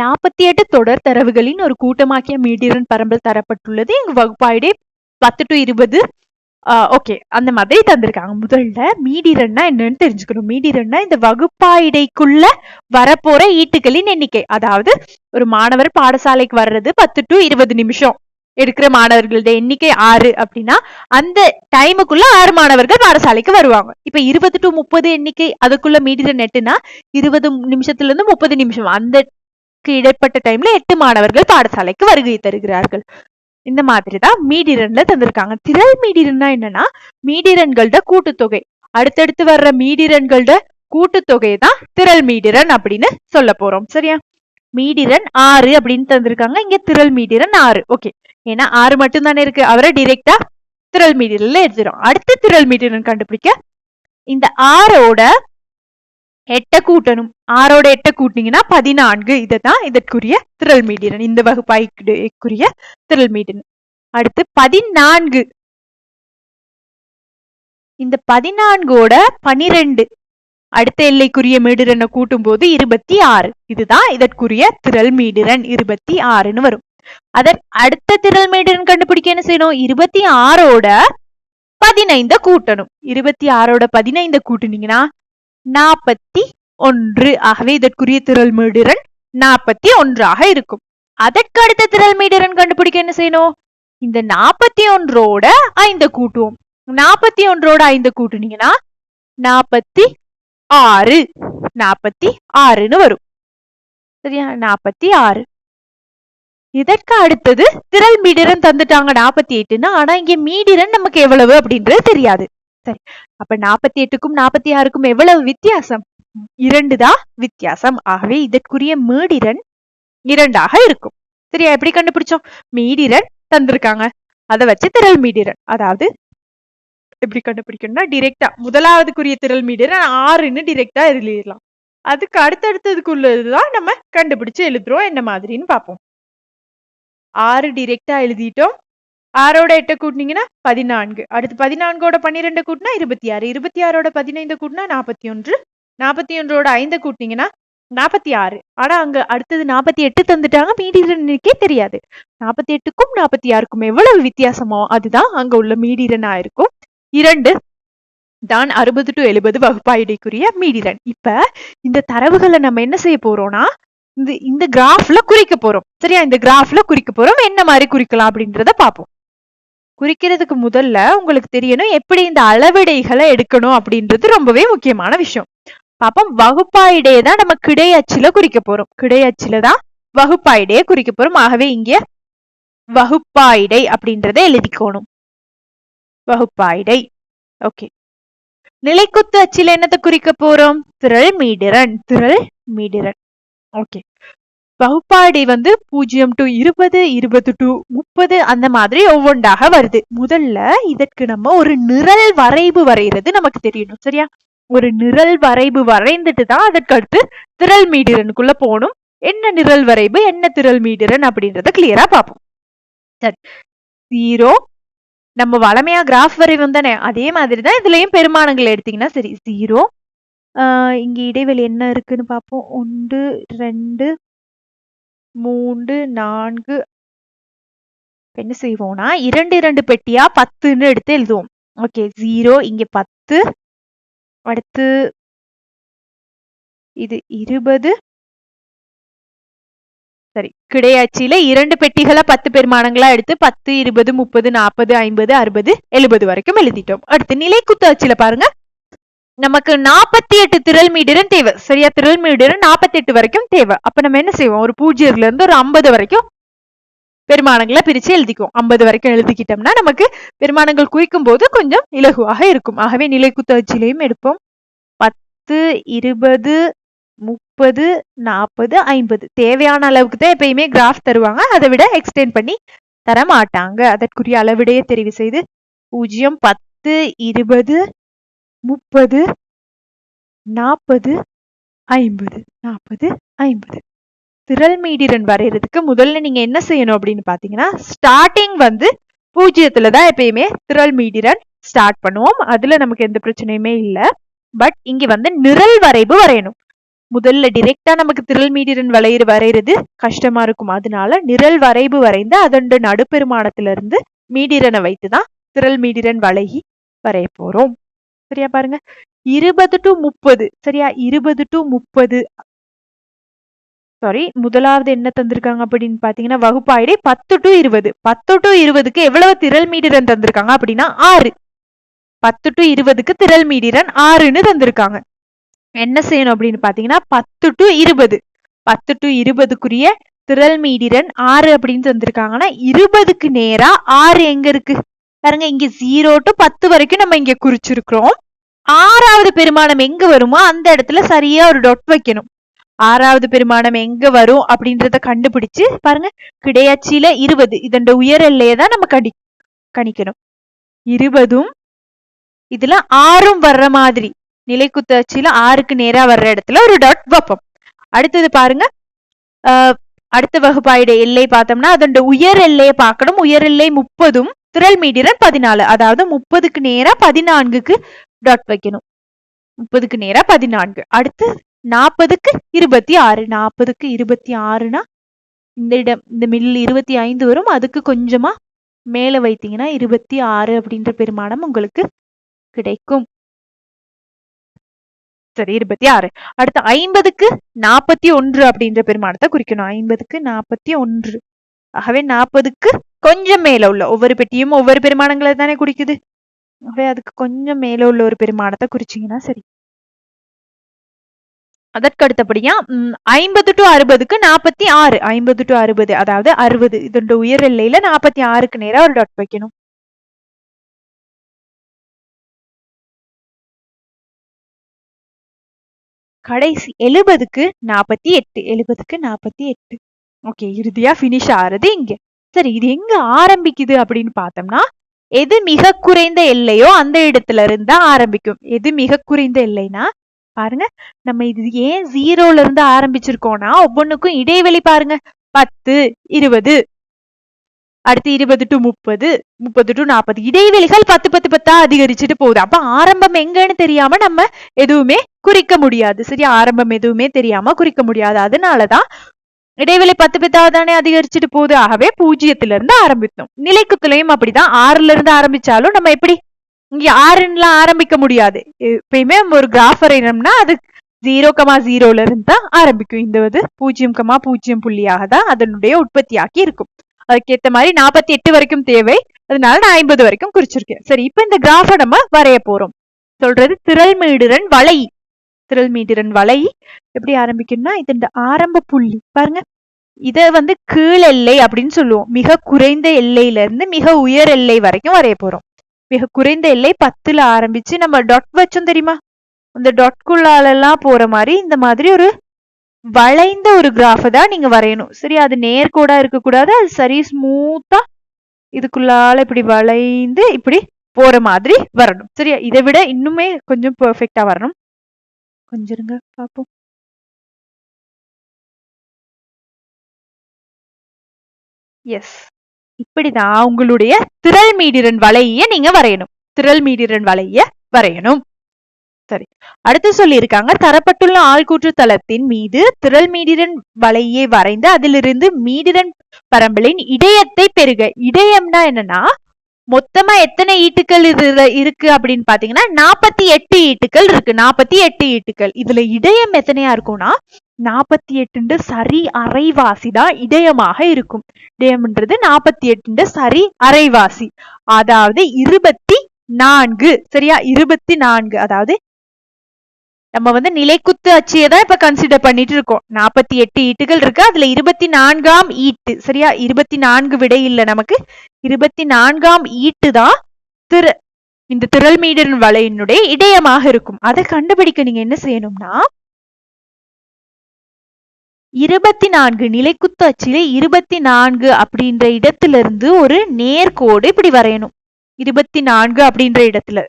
நாற்பத்தி எட்டு தொடர் தரவுகளின் ஒரு கூட்டமாக்கிய மீடியரன் பரம்பல் தரப்பட்டுள்ளது. இங்கு வகுப்பாயிடே பத்து டு இருபது ஓகே அந்த மாதிரி தந்திருக்காங்க. முதல்ல மீடிரன்னா என்னன்னு தெரிஞ்சுக்கணும். மீடிரன்னா இந்த வகுப்பாயிடைக்குள்ள வரப்போற ஈட்டுகளின் எண்ணிக்கை. அதாவது ஒரு மாணவர் பாடசாலைக்கு வர்றது பத்து டு இருபது நிமிஷம் எடுக்கிற மாணவர்களோட எண்ணிக்கை ஆறு அப்படின்னா அந்த டைமுக்குள்ள ஆறு மாணவர்கள் பாடசாலைக்கு வருவாங்க. இப்ப இருபது டு முப்பது எண்ணிக்கை அதுக்குள்ள மீடிரன் எட்டுனா இருபது நிமிஷத்துல இருந்து முப்பது நிமிஷம். அந்த இடைப்பட்ட டைம்ல எட்டு மாணவர்கள் பாடசாலைக்கு வருகை தருகிறார்கள். இந்த மாதிரி தான் மீடிரன்ல தந்திருக்காங்க. திரள் மீடிரன்னா என்னன்னா மீடிரன்களோட கூட்டுத்தொகை. அடுத்தடுத்து வர்ற மீடிரன்களோட கூட்டுத்தொகை தான் திரள் மீடிரன் அப்படின்னு சொல்ல போறோம். சரியா? மீடிரன் ஆறு அப்படின்னு தந்திருக்காங்க. இங்க திரள் மீடிரன் ஆறு. ஓகே. ஏன்னா ஆறு மட்டும் தானே இருக்கு. அவரை டிரெக்டா திரள் மீடிரன்ல எடுத்துரும். அடுத்து திரள் மீடிரன் கண்டுபிடிக்க. இந்த ஆறோட எட்ட கூட்டணும். ஆறோட எட்ட கூட்டினீங்கன்னா பதினான்கு. இதை தான் இதற்குரிய திரள் மீடியன். இந்த வகுப்பாய்க்குரிய திரள் மீடியன். அடுத்து பதினான்கு. இந்த பதினான்கோட பனிரெண்டு. அடுத்த எல்லைக்குரிய மீடிரனை கூட்டும் போது இருபத்தி ஆறு இதுதான் இதற்குரிய திரள் மீடிரன் இருபத்தி ஆறுன்னு வரும். அதன் அடுத்த திரள் மீடிரன் கண்டுபிடிக்க என்ன செய்யணும்? இருபத்தி ஆறோட பதினைந்த கூட்டணும். இருபத்தி ஆறோட பதினைந்த கூட்டுனீங்கன்னா நாற்பத்தி ஒன்று. ஆகவே இதற்குரிய திரள் மீடிரன் நாற்பத்தி ஒன்றாக இருக்கும். அதற்கு அடுத்த திரள் மீடிரன் கண்டுபிடிக்க என்ன செய்யணும்? இந்த நாற்பத்தி ஒன்றோட ஐந்து கூட்டுவோம். நாற்பத்தி ஒன்றோட ஐந்து கூட்டுனீங்கன்னா நாற்பத்தி ஆறு. நாற்பத்தி ஆறுன்னு வரும். சரியா? நாற்பத்தி ஆறு. இதற்கு அடுத்தது திரள் மீடிரன் தந்துட்டாங்க நாற்பத்தி எட்டுன்னு. ஆனா இங்க மீடிரன் நமக்கு எவ்வளவு அப்படின்றது தெரியாது. சரி. அப்ப நாற்பத்தி எட்டுக்கும் நாற்பத்தி ஆறுக்கும் எவ்வளவு வித்தியாசம்? இரண்டு தான் வித்தியாசம். ஆகவே இதற்குரிய மீடிரன் இரண்டாக இருக்கும். சரியா? எப்படி கண்டுபிடிச்சோம்? மீடிரன் தந்திருக்காங்க. அதை வச்சு திரள் மீடிரன். அதாவது எப்படி கண்டுபிடிக்கணும்னா டிரெக்டா முதலாவதுக்குரிய திரள் மீடிரன் ஆறுன்னு டிரெக்டா எழுதிடலாம். அதுக்கு அடுத்தடுத்ததுக்குள்ளதுதான் நம்ம கண்டுபிடிச்சு எழுதுறோம். என்ன மாதிரின்னு பார்ப்போம். ஆறு டிரெக்டா எழுதிட்டோம். ஆறோட எட்டை கூட்டினீங்கன்னா பதினான்கு. அடுத்து பதினான்கோட பன்னிரெண்டு கூட்டினா இருபத்தி ஆறு இருபத்தி ஆறோட பதினைந்து கூட்டினா நாற்பத்தி ஒன்று நாற்பத்தி ஒன்றோட ஐந்து கூட்டினீங்கன்னா நாற்பத்தி ஆறு ஆனா அங்க அடுத்தது நாற்பத்தி எட்டு தந்துட்டாங்க. மீடிரனுக்கே தெரியாது நாற்பத்தி எட்டுக்கும் நாற்பத்தி ஆறுக்கும் எவ்வளவு வித்தியாசமோ அதுதான் அங்க உள்ள மீடிரனா இருக்கும். இரண்டு தான் அறுபது டு எழுபது வகுப்பாயிடைக்குரிய மீடிரன் இப்ப இந்த தரவுகளை நம்ம என்ன செய்ய போறோம்னா இந்த இந்த கிராஃப்ல குறிக்க போறோம். சரியா? இந்த கிராஃப்ல குறிக்க போறோம். என்ன மாதிரி குறிக்கலாம் அப்படின்றத பார்ப்போம். குறிக்கிறதுக்கு முதல்ல உங்களுக்கு தெரியணும் எப்படி இந்த அளவிடைகளை எடுக்கணும் அப்படின்றது ரொம்பவே முக்கியமான விஷயம். பாப்போம் வகுப்பாயிடையே தான் நம்ம கிடை அச்சுல குறிக்க போறோம். கிடை அச்சுல தான் வகுப்பாயிடையே குறிக்க போறோம். ஆகவே இங்க வகுப்பாயிடை அப்படின்றத எழுதிக்கோணும். வகுப்பாயிடை. ஓகே. நிலைக்குத்து அச்சில என்னத்தை குறிக்க போறோம்? திரள் மீடிரன். திரள் மீடிரன். ஓகே. வகுப்பாடி வந்து பூஜ்ஜியம் டு இருபது இருபது டு முப்பது அந்த மாதிரி ஒவ்வொன்றாக வருது. முதல்ல இதற்கு நம்ம ஒரு நிரல் வரைவு வரைகிறது நமக்கு தெரியணும் சரியா? ஒரு நிரல் வரைவு வரைந்துட்டு தான் அதற்கு அடுத்து திரள் மீடிரனுக்குள்ள போகணும். என்ன நிரல் வரைவு என்ன திரள் மீடிரன் அப்படின்றத கிளியரா பார்ப்போம். சரி. ஜீரோ. நம்ம வளமையா கிராஃப் வரைவோம் தானே? அதே மாதிரி தான் இதுலயும் பெருமானங்கள் எடுத்தீங்கன்னா சரி ஜீரோ. இங்க இடைவெளி என்ன இருக்குன்னு பார்ப்போம். ஒன்று ரெண்டு மூன்று நான்கு. என்ன செய்வோம்னா இரண்டு இரண்டு பெட்டியா பத்துன்னு எடுத்து எழுதுவோம். ஓகே ஜீரோ இங்க பத்து. அடுத்து இது இருபது. சரி கிடையாச்சியில இரண்டு பெட்டிகளை பத்து பெருமானங்களா எடுத்து பத்து இருபது முப்பது நாற்பது ஐம்பது அறுபது எழுபது வரைக்கும் எழுதிட்டோம். அடுத்து நிலை குத்தாச்சியில பாருங்க. நமக்கு நாற்பத்தி எட்டு திரள் மீடரும் தேவை. சரியா? திரள் மீடிரன் நாற்பத்தி எட்டு வரைக்கும் தேவை. அப்ப நம்ம என்ன செய்வோம்? ஒரு பூஜ்ஜியத்துல இருந்து ஒரு ஐம்பது வரைக்கும் பெருமானங்களை பிரிச்சு எழுதிக்குவோம். ஐம்பது வரைக்கும் எழுதிக்கிட்டோம்னா நமக்கு பெருமானங்கள் குறிக்கும் போது கொஞ்சம் இலகுவாக இருக்கும். ஆகவே நிலை குத்தச்சிலையும் எடுப்போம். பத்து இருபது முப்பது நாற்பது ஐம்பது. தேவையான அளவுக்கு தான் எப்பயுமே கிராஃப் தருவாங்க. அதை விட எக்ஸ்டெண்ட் பண்ணி தர மாட்டாங்க அதற்குரிய அளவிடையே தெரிவு செய்து பூஜ்ஜியம் பத்து இருபது முப்பது நாற்பது ஐம்பது நாற்பது ஐம்பது. திரள் மீடிரன் வரைகிறதுக்கு முதல்ல நீங்க என்ன செய்யணும் அப்படின்னு பாத்தீங்கன்னா ஸ்டார்டிங் வந்து பூஜ்ஜியத்துல தான் எப்பயுமே திரள் மீடிரன் ஸ்டார்ட் பண்ணுவோம். அதுல நமக்கு எந்த பிரச்சனையுமே இல்லை. பட் இங்க வந்து நிரல் வரைவு வரையணும். முதல்ல டிரெக்டா நமக்கு திரள் மீடிரன் வளையிற வரைகிறது கஷ்டமா இருக்கும். அதனால நிரல் வரைவு வரைந்து அதோட நடுப்பெருமானத்திலிருந்து மீடிரனை வைத்து தான் திரள் மீடிரன் வளைகி வரைய போறோம். சரியா பாருங்க. இருபது டு முப்பது. சரியா? இருபது டு முப்பது. சாரி முதலாவது என்ன தந்திருக்காங்க அப்படின்னு பாத்தீங்கன்னா வகுப்பாயிடை பத்து டு இருபது. பத்து டு இருபதுக்கு எவ்வளவு திரள் மீடிரன் தந்திருக்காங்க அப்படின்னா ஆறு. பத்து டு இருபதுக்கு திரள் மீடிரன் ஆறுன்னு தந்திருக்காங்க. என்ன செய்யணும் அப்படின்னு பாத்தீங்கன்னா பத்து டு இருபது. பத்து டு இருபதுக்குரிய திரள் மீடிரன் ஆறு அப்படின்னு தந்திருக்காங்கன்னா இருபதுக்கு நேரா ஆறு எங்க இருக்கு? பாருங்க இங்க ஜீரோ டு பத்து வரைக்கும் நம்ம இங்க குறிச்சிருக்கிறோம். ஆறாவது பெருமானம் எங்க வருமோ அந்த இடத்துல சரியா ஒரு டொட் வைக்கணும். ஆறாவது பெருமானம் எங்க வரும் அப்படின்றத கண்டுபிடிச்சு பாருங்க கிடையாச்சியில இருபது. இதோட உயர் எல்லையை தான் நம்ம கடி கணிக்கணும். இருபதும் இதுல ஆறும் வர்ற மாதிரி. நிலைக்குத்தாச்சியில ஆறுக்கு நேரா வர்ற இடத்துல ஒரு டாட் வைப்போம். அடுத்தது பாருங்க அடுத்த வகுப்பாயுடைய எல்லை பார்த்தோம்னா அதோட உயர் எல்லையை பார்க்கணும். உயர் எல்லை முப்பதும் திரள் மீடியம் பதினாலு. அதாவது முப்பதுக்கு நேரா பதினான்குக்கு டாட் வைக்கணும். முப்பதுக்கு நேரா பதினான்கு. அடுத்து நாற்பதுக்கு இருபத்தி ஆறு. நாற்பதுக்கு இருபத்தி ஆறுனா இந்த இடம் இந்த மில் இருபத்தி ஐந்து வரும். அதுக்கு கொஞ்சமா மேல வைத்தீங்கன்னா இருபத்தி ஆறு அப்படின்ற பெருமானம் உங்களுக்கு கிடைக்கும். சரி இருபத்தி ஆறு. அடுத்து ஐம்பதுக்கு நாற்பத்தி ஒன்று அப்படின்ற பெருமானத்தை குறிக்கணும். ஐம்பதுக்கு நாற்பத்தி ஒன்று. ஆகவே நாற்பதுக்கு கொஞ்சம் மேல உள்ள ஒவ்வொரு பெட்டியும் ஒவ்வொரு பெருமானங்களை தானே குறிக்குது? அப்படியே அதுக்கு கொஞ்சம் மேல உள்ள ஒரு பெருமானத்தை குறிச்சிங்கன்னா சரி. அதற்கு அடுத்தபடியா ஐம்பது டு அறுபதுக்கு நாற்பத்தி ஆறு. ஐம்பது டு அறுபது அதாவது அறுபது. இதோட உயர் எல்லையில நாற்பத்தி ஆறுக்கு நேரம் ஒரு டாட் வைக்கணும். கடைசி எழுபதுக்கு நாற்பத்தி எட்டு. எழுபதுக்கு நாற்பத்தி எட்டு. ஓகே இறுதியா பினிஷ் ஆறது இங்க. சரி இது எங்க ஆரம்பிக்குது அப்படின்னு பார்த்தோம்னா எது மிக குறைந்த எல்லையோ அந்த இடத்துல இருந்து ஆரம்பிக்கும். எது மிக குறைந்த எல்லைனா பாருங்க நம்ம இது ஏன் ஜீரோல இருந்து ஆரம்பிச்சிருக்கோம்னா ஒவ்வொன்றுக்கும் இடைவெளி பாருங்க. பத்து இருபது அடுத்து இருபது டு முப்பது முப்பது டு நாற்பது இடைவெளிகள் பத்து பத்து பத்தா அதிகரிச்சுட்டு போகுது. அப்ப ஆரம்பம் எங்கன்னு தெரியாம நம்ம எதுவுமே குறிக்க முடியாது. சரி ஆரம்பம் எதுவுமே தெரியாம குறிக்க முடியாது. அதனாலதான் இடைவெளி பத்து பத்தாவது தானே அதிகரிச்சுட்டு போகுது. ஆகவே பூஜ்ஜியத்துல இருந்து ஆரம்பித்தோம். நிலைக்குத்துலையும் அப்படிதான் ஆறுல இருந்து ஆரம்பிச்சாலும் நம்ம எப்படி இங்க ஆறுலாம் ஆரம்பிக்க முடியாது. எப்பயுமே ஒரு கிராஃப் வரையணும்னா அது ஜீரோ கமா ஜீரோல இருந்து தான் ஆரம்பிக்கும். இந்த வந்து பூஜ்ஜியம் கமா பூஜ்ஜியம் புள்ளியாக தான் அதனுடைய உற்பத்தியாக்கி இருக்கும். அதுக்கேற்ற மாதிரி நாற்பத்தி எட்டு வரைக்கும் தேவை. அதனால நான் ஐம்பது வரைக்கும் குறிச்சிருக்கேன். சரி இப்ப இந்த கிராஃபை நம்ம வரைய போறோம். சொல்றது திரள் மீடுரன் வலை. திரள் மீடுரன் வலை. எப்படி ஆரம்பிக்கணும்னா இது ஆரம்ப புள்ளி. பாருங்க. இத வந்து கீழ் எல்லை அப்படின்னு சொல்லுவோம். மிக குறைந்த எல்லையில இருந்து மிக உயர் எல்லை வரைக்கும் வரைய போறோம். மிக குறைந்த எல்லை பத்துல ஆரம்பிச்சு நம்ம டொட் வச்சோம் தெரியுமா? இந்த டாட்குள்ளாலெல்லாம் போற மாதிரி இந்த மாதிரி ஒரு வளைந்த ஒரு கிராஃபை தான் நீங்க வரையணும். சரி அது நேர்கோடா இருக்கக்கூடாது. அது சரி ஸ்மூத்தா இதுக்குள்ளால இப்படி வளைந்து இப்படி போற மாதிரி வரணும். சரியா? இதை விட இன்னுமே கொஞ்சம் பெர்ஃபெக்டா வரணும். கொஞ்சம் இருங்க பார்ப்போம் எஸ் இப்படிதான் உங்களுடைய திரள் மீடிரன் வலைய நீங்க வரையணும். திரள் மீடிரன் வலைய வரையணும். சரி. அடுத்து சொல்லியிருக்காங்க தரப்பட்டுள்ள ஆள்கூற்று தளத்தின் மீது திரள் மீடிரன் வலையை வரைந்து அதிலிருந்து மீடிரன் பரம்பலின் இடையத்தை பெருக இடையம்னா என்னன்னா மொத்தமா எத்தனை ஈட்டுக்கள் இதுல இருக்கு அப்படின்னு பாத்தீங்கன்னா நாற்பத்தி எட்டு ஈட்டுக்கள் இருக்கு. நாற்பத்தி எட்டு ஈட்டுக்கள். இதுல இடையம் எத்தனையா இருக்கும்னா நாற்பத்தி எட்டு சரி அரைவாசி தான் இடையமாக இருக்கும். இடையம்ன்றது நாற்பத்தி எட்டு சரி அரைவாசி. அதாவது இருபத்தி நான்கு. சரியா? இருபத்தி நான்கு. அதாவது நம்ம வந்து நிலைக்குத்து அச்சியை தான் இப்ப கன்சிடர் பண்ணிட்டு இருக்கோம். நாற்பத்தி எட்டு ஈட்டுகள் இருக்கு. அதுல இருபத்தி நான்காம் ஈட்டு. சரியா? இருபத்தி நான்கு விடை இல்ல நமக்கு இருபத்தி நான்காம் ஈட்டு தான் திரு இந்த திரள் மீடன் வலையினுடைய இடையமாக இருக்கும். அதை கண்டுபிடிக்க நீங்க என்ன செய்யணும்னா இருபத்தி நான்கு நிலைக்குத்து அச்சில இருபத்தி நான்கு அப்படின்ற இடத்துல இருந்து ஒரு நேர்கோடு இப்படி வரையணும். இருபத்தி நான்கு அப்படின்ற இடத்துல.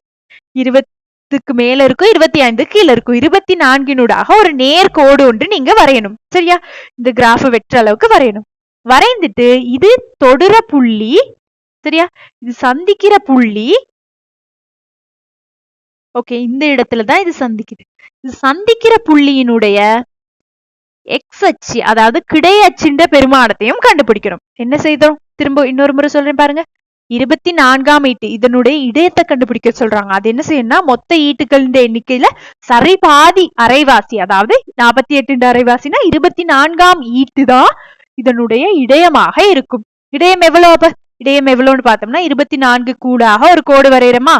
இருபத்துக்கு மேல இருக்கும் இருபத்தி ஐந்து கீழே இருக்கும் இருபத்தி நான்கினூடாக ஒரு நேர்கோடு ஒன்று நீங்க வரையணும். சரியா? இந்த கிராஃப வெற்ற அளவுக்கு வரையணும். வரைந்துட்டு இது தொடுற புள்ளி சரியா? இது சந்திக்கிற புள்ளி. ஓகே இந்த இடத்துல தான் இது சந்திக்குது. இது சந்திக்கிற புள்ளியினுடைய எக்ஸ் அச்சு அதாவது கிடை அச்சின்ற பெருமானத்தையும் கண்டுபிடிக்கணும் என்ன செய்தோம்? திரும்ப இன்னொரு முறை சொல்றேன் பாருங்க. இருபத்தி நான்காம் ஈட்டு இதனுடைய இடையத்தை கண்டுபிடிக்க சொல்றாங்க. அது என்ன செய்யணும்னா மொத்த ஈட்டுகளின் எண்ணிக்கையில சரி பாதி அரைவாசி அதாவது நாற்பத்தி எட்டு அரைவாசினா இருபத்தி நான்காம் ஈட்டு தான் இதனுடைய இடயமாக இருக்கும். இடையம் எவ்வளவு அப்ப? இடையம் எவ்வளவுன்னு பார்த்தோம்னா இருபத்தி நான்கு கூடாக ஒரு கோடு வரைகிறோமா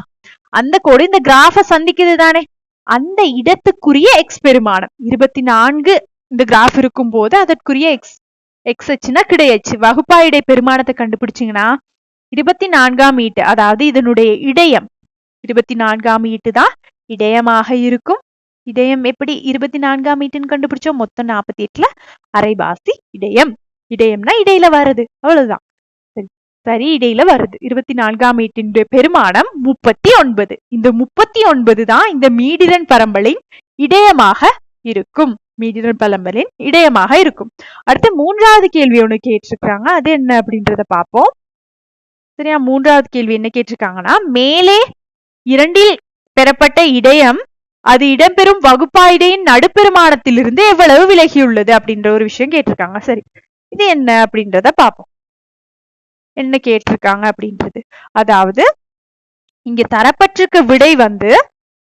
அந்த கோடு இந்த கிராஃப சந்திக்குது தானே அந்த இடத்துக்குரிய எக்ஸ் பெருமானம். இருபத்தி நான்கு இந்த கிராஃப் இருக்கும் போது அதற்குரிய எக்ஸ் எக்ஸ் அச்சுனா கிடையாச்சு வகுப்பா இடை பெருமானத்தை கண்டுபிடிச்சிங்கன்னா இருபத்தி நான்காம் ஈட்டு அதாவது இதனுடைய இடையம் இருபத்தி நான்காம் ஈட்டு தான் இடையமாக இருக்கும். இடையம் எப்படி இருபத்தி நான்காம் ஈட்டுன்னு கண்டுபிடிச்சோம்? மொத்தம் நாற்பத்தி எட்டுல அரைவாசி இடையம் இடையம்னா இடையில வர்றது. அவ்வளவுதான். சரி இடையில வருது. இருபத்தி நான்காம் ஈட்டின் பெருமானம் முப்பத்தி ஒன்பது இந்த முப்பத்தி ஒன்பது தான் இந்த மீடிரன் பரம்பலின் இடையமாக இருக்கும். மீடிரன் பரம்பலின் இடையமாக இருக்கும். அடுத்து மூன்றாவது கேள்வி ஒண்ணு கேட்டிருக்காங்க அது என்ன அப்படின்றத பார்ப்போம். சரியா மூன்றாவது கேள்வி என்ன கேட்டிருக்காங்கன்னா மேலே இரண்டில் பெறப்பட்ட இடையம் அது இடம்பெறும் வகுப்பாயிடையின் நடுப்பெருமானத்திலிருந்து எவ்வளவு விலகியுள்ளது அப்படின்ற ஒரு விஷயம் கேட்டிருக்காங்க. சரி இது என்ன அப்படின்றத பார்ப்போம். என்ன கேட்டிருக்காங்க அப்படின்றது. அதாவது இங்க தரப்பட்டிருக்க விடை வந்து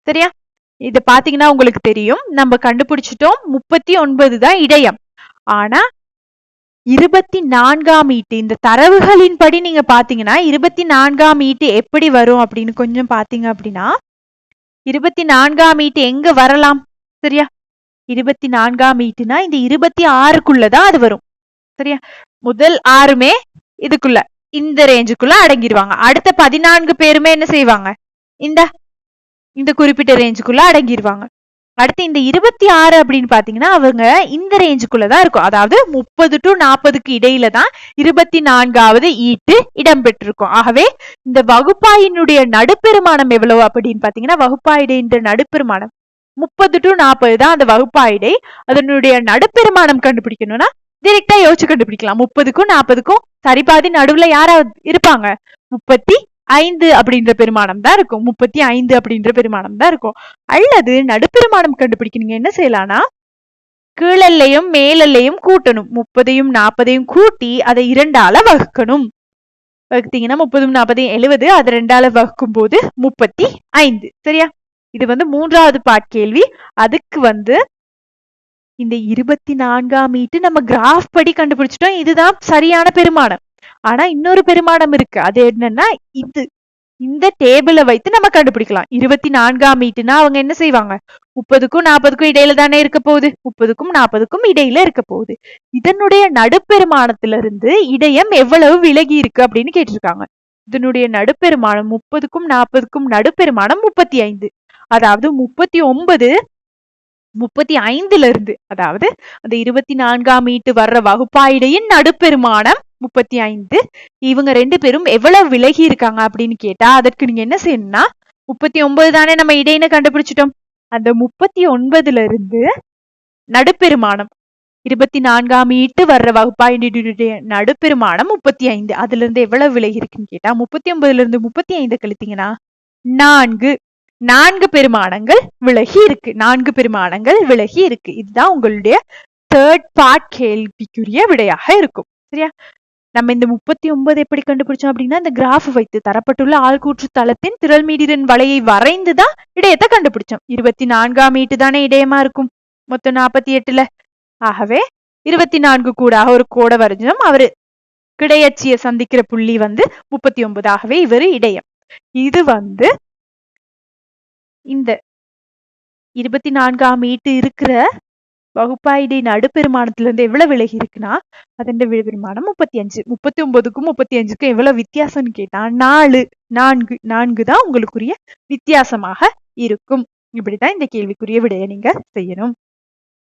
சரியா? இது பாத்தீங்கன்னா உங்களுக்கு தெரியும். நம்ம கண்டுபிடிச்சிட்டோம். முப்பத்தி ஒன்பது தான் இடையம். ஆனா இருபத்தி நான்காம் ஈட்டு இந்த தரவுகளின் படி நீங்க பாத்தீங்கன்னா இருபத்தி நான்காம் ஈட்டு எப்படி வரும் அப்படின்னு கொஞ்சம் பாத்தீங்க அப்படின்னா இருபத்தி நான்காம் ஈட்டு எங்க வரலாம்? சரியா? இருபத்தி நான்காம் ஈட்டுனா இந்த இருபத்தி ஆறுக்குள்ளதான் அது வரும். சரியா? முதல் ஆறுமே இதுக்குள்ள. இந்த ரேஞ்சுக்குள்ள அடங்கிடுவாங்க அடுத்த பதினான்கு பேருமே என்ன செய்வாங்க? இந்த இந்த குறிப்பிட்ட ரேஞ்சுக்குள்ள அடங்கிடுவாங்க அடுத்து இந்த இருபத்தி ஆறு அப்படின்னு பாத்தீங்கன்னா அவங்க இந்த ரேஞ்சுக்குள்ளதான் இருக்கும். அதாவது முப்பது டு நாற்பதுக்கு இடையில தான் இருபத்தி நான்காவது ஈட்டு இடம்பெற்றிருக்கும். ஆகவே இந்த வகுப்பாயினுடைய நடுப்பெருமானம் எவ்வளவு அப்படின்னு பாத்தீங்கன்னா வகுப்பாயிடைன்ற நடுப்பெருமானம். முப்பது டு நாற்பது தான் அந்த வகுப்பாயிடை. அதனுடைய நடுப்பெருமானம் கண்டுபிடிக்கணும்னா டிரெக்டா யோசிச்சு கண்டுபிடிக்கலாம். முப்பதுக்கும் நாற்பதுக்கும் சரிபாதி நடுவுல யாரா இருப்பாங்க? முப்பத்தி ஐந்து அப்படின்ற பெருமானம் தான் இருக்கும். முப்பத்தி ஐந்து அப்படின்ற பெருமானம் தான் இருக்கும். அல்லது நடுப்பெருமானம் கண்டுபிடிக்க நீங்க என்ன செய்யலாம்னா கீழல்லையும் மேலல்லையும் கூட்டணும். முப்பதையும் நாற்பதையும் கூட்டி அதை இரண்டால வகுக்கணும். வகுத்தீங்கன்னா முப்பதும் நாற்பதையும் எழுபது அது ரெண்டால வகுக்கும் போது முப்பத்தி ஐந்து. சரியா? இது வந்து மூன்றாவது பாட் கேள்வி அதுக்கு வந்து இந்த இருபத்தி நான்காம் மீட்டு நம்ம கிராஃப் படி கண்டுபிடிச்சிட்டோம். இதுதான் சரியான பெருமானம். ஆனா இன்னொரு பெருமானம் இருக்கு. அது என்னன்னா இது இந்த டேபிளை வைத்து நம்ம கண்டுபிடிக்கலாம். இருபத்தி நான்காம் மீட்டுனா அவங்க என்ன செய்வாங்க? முப்பதுக்கும் நாற்பதுக்கும் இடையில தானே இருக்க போகுது. முப்பதுக்கும் நாற்பதுக்கும் இடையில இருக்க போகுது. இதனுடைய நடுப்பெருமானத்திலிருந்து இடையம் எவ்வளவு விலகி இருக்கு அப்படின்னு கேட்டிருக்காங்க. இதனுடைய நடுப்பெருமானம் முப்பதுக்கும் நாற்பதுக்கும் நடுப்பெருமானம் முப்பத்தி ஐந்து. அதாவது முப்பத்தி ஒன்பது முப்பத்தி ஐந்துல இருந்து அதாவது அந்த இருபத்தி நான்காம் மீட்டு வர்ற வகுப்பாயிடையின் நடுப்பெருமானம் முப்பத்தி ஐந்து. இவங்க ரெண்டு பேரும் எவ்வளவு விலகி இருக்காங்க அப்படின்னு கேட்டா அதற்கு நீங்க என்ன செய்யணும்னா முப்பத்தி ஒன்பது தானே நம்ம இடையின கண்டுபிடிச்சிட்டோம். அந்த முப்பத்தி ஒன்பதுல இருந்து நடுப்பெருமானம் இருபத்தி நான்காம் ஈட்டு வர்ற வகுப்பாயினுடைய நடுப்பெருமானம் முப்பத்தி ஐந்து. அதுல இருந்து எவ்வளவு விலகி இருக்குன்னு கேட்டா முப்பத்தி ஒன்பதுல இருந்து முப்பத்தி ஐந்து கழித்தீங்கன்னா நான்கு. நான்கு பெருமானங்கள் விலகி இருக்கு. நான்கு பெருமானங்கள் விலகி இருக்கு. இதுதான் உங்களுடைய தேர்ட் பார்ட் கேள்விக்குரிய விடையாக இருக்கும். சரியா? நம்ம இந்த முப்பத்தி ஒன்பது எப்படி கண்டுபிடிச்சோம் அப்படின்னா இந்த கிராஃப் வைத்து தரப்பட்டுள்ள ஆள்கூற்று தளத்தின் திரள் மீடிரன் வலையை வரைந்துதான் இடையத்தை கண்டுபிடிச்சோம். இருபத்தி நான்காம் மீட்டு தானே இடையமா இருக்கும். மொத்தம் நாற்பத்தி எட்டுல. ஆகவே இருபத்தி நான்கு கூட ஒரு கோடை வரைஞ்சோம். அவரு கிடையச்சிய சந்திக்கிற புள்ளி வந்து முப்பத்தி ஒன்பதாகவே இவரு இடையம். இது வந்து இந்த இருபத்தி நான்காம் மீட்டு இருக்கிற வகுப்பாயிடை நடுப்பெருமானத்துல இருந்து எவ்வளவு விலகி இருக்குன்னா அதன் பெருமானம் முப்பத்தி அஞ்சு முப்பத்தி ஒன்பதுக்கும் முப்பத்தி அஞ்சுக்கும் எவ்வளவு வித்தியாசம்னு கேட்டா நாலு நான்கு நான்கு தான் உங்களுக்குரிய வித்தியாசமாக இருக்கும். இப்படிதான் இந்த கேள்விக்குரிய விடையை நீங்க செய்யணும்.